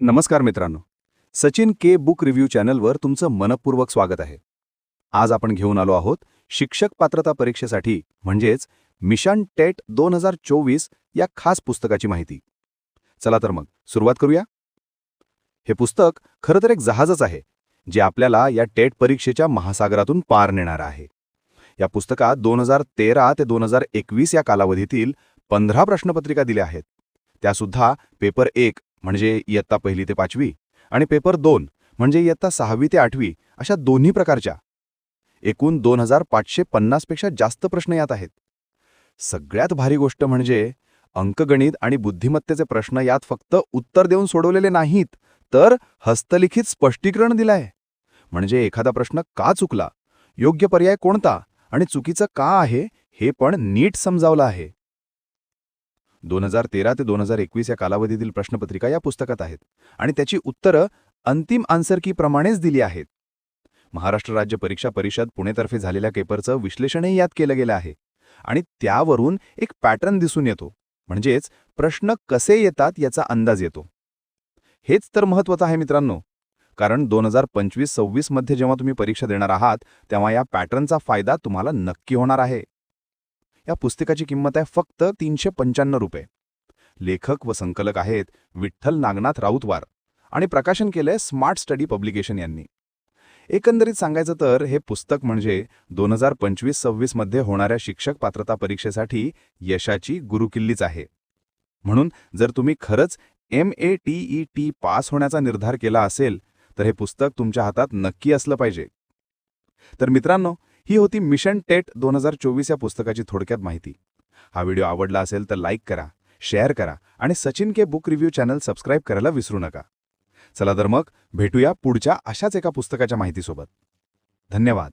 नमस्कार मित्रांनो. Sachin K book review चॅनलवर तुमचं मनपूर्वक स्वागत आहे. आज आपण घेऊन आलो आहोत शिक्षक पात्रता परीक्षेसाठी म्हणजेच मिशन टेट दोन हजार चोवीस या खास पुस्तकाची माहिती. चला तर मग सुरुवात करूया. हे पुस्तक खरं तर एक जहाजच आहे जे आपल्याला या टेट परीक्षेच्या महासागरातून पार नेणार आहे. या पुस्तकात दोन हजार तेरा ते दोन हजार एकवीस या कालावधीतील पंधरा प्रश्नपत्रिका दिल्या आहेत. त्यासुद्धा पेपर एक म्हणजे इयत्ता पहिली ते पाचवी आणि पेपर दोन म्हणजे इयत्ता सहावी ते आठवी अशा दोन्ही प्रकारच्या. एकूण दोन हजार पाचशे पन्नासपेक्षा जास्त प्रश्न यात आहेत. सगळ्यात भारी गोष्ट म्हणजे अंकगणित आणि बुद्धिमत्तेचे प्रश्न यात फक्त उत्तर देऊन सोडवलेले नाहीत तर हस्तलिखित स्पष्टीकरण दिलंय. म्हणजे एखादा प्रश्न का चुकला? योग्य पर्याय कोणता? आणि चुकीचं का आहे? हे पण नीट समजावलं आहे. दोन हजार तेरा ते दोन हजार एकवीस या कालावधीतील प्रश्नपत्रिका या पुस्तकात आहेत. आणि त्याची उत्तरं अंतिम आन्सर की प्रमाणेच दिली आहेत. महाराष्ट्र राज्य परीक्षा परिषद पुणेतर्फे झालेल्या पेपरचं विश्लेषणही यात केलं गेलं आहे. आणि त्यावरून एक पॅटर्न दिसून येतो. म्हणजेच प्रश्न कसे येतात याचा अंदाज येतो. हेच तर महत्त्वाचं आहे मित्रांनो. कारण दोन हजार पंचवीस सव्वीसमध्ये जेव्हा तुम्ही परीक्षा देणार आहात तेव्हा या पॅटर्नचा फायदा तुम्हाला नक्की होणार आहे. या पुस्तकाची किंमत आहे फक्त तीनशे पंच्याण्णव रुपये. लेखक व संकलक आहेत विठ्ठल नागनाथ राऊतवार आणि प्रकाशन केलंय स्मार्ट स्टडी पब्लिकेशन यांनी. एकंदरीत सांगायचं तर हे पुस्तक म्हणजे दोन हजार पंचवीस सव्वीसमध्ये होणाऱ्या शिक्षक पात्रता परीक्षेसाठी यशाची गुरुकिल्लीच आहे. म्हणून जर तुम्ही खरंच M A T E T pass होण्याचा निर्धार केला असेल तर हे पुस्तक तुमच्या हातात नक्की असलं पाहिजे. तर मित्रांनो ही होती मिशन टेट दोन हजार चोवीस या पुस्तकाची थोडक्यात माहिती. हा व्हिडिओ आवडला असेल तर लाईक करा शेअर करा आणि Sachin K book review channel subscribe करायला विसरू नका. चला तर मग भेटूया पुढच्या अशाच एका पुस्तकाच्या माहितीसोबत. धन्यवाद.